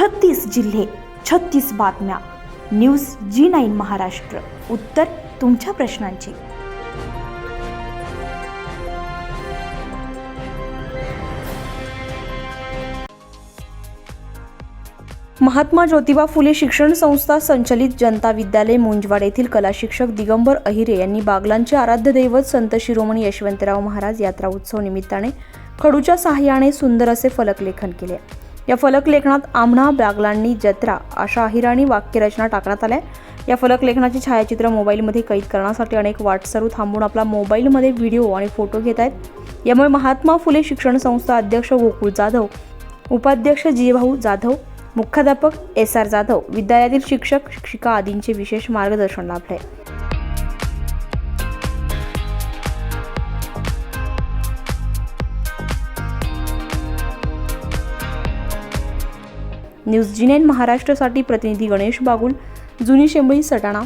छत्तीस जिल्हे छत्तीस बातम्या. News G nine Maharashtra. उत्तर तुमच्या प्रश्नांची. महात्मा ज्योतिबा फुले शिक्षण संस्था संचलित जनता विद्यालय मुंजवाड येथील कला शिक्षक दिगंबर अहिरे यांनी बागलांचे आराध्य दैवत संत शिरोमणी यशवंतराव महाराज यात्रा उत्सव निमित्ताने खडूच्या सहाय्याने सुंदर असे फलकलेखन केले. या फलकलेखनात आम्हा बागलांनी जत्रा अशा अहिराणी वाक्यरचना टाकण्यात आल्या. या फलकलेखनाचे छायाचित्र मोबाईलमध्ये कैद करण्यासाठी अनेक वाटसरू थांबून आपला मोबाईलमध्ये व्हिडिओ आणि फोटो घेत आहेत. यामुळे महात्मा फुले शिक्षण संस्था अध्यक्ष गोकुळ जाधव उपाध्यक्ष जीभाऊ जाधव मुख्याध्यापक एस आर जाधव विद्यालयातील शिक्षक शिक्षिका आदींचे विशेष मार्गदर्शन लाभले. न्यूज जी महाराष्ट्रासाठी प्रतिनिधी गणेश बागुल जुनी शेंबळी सटाणा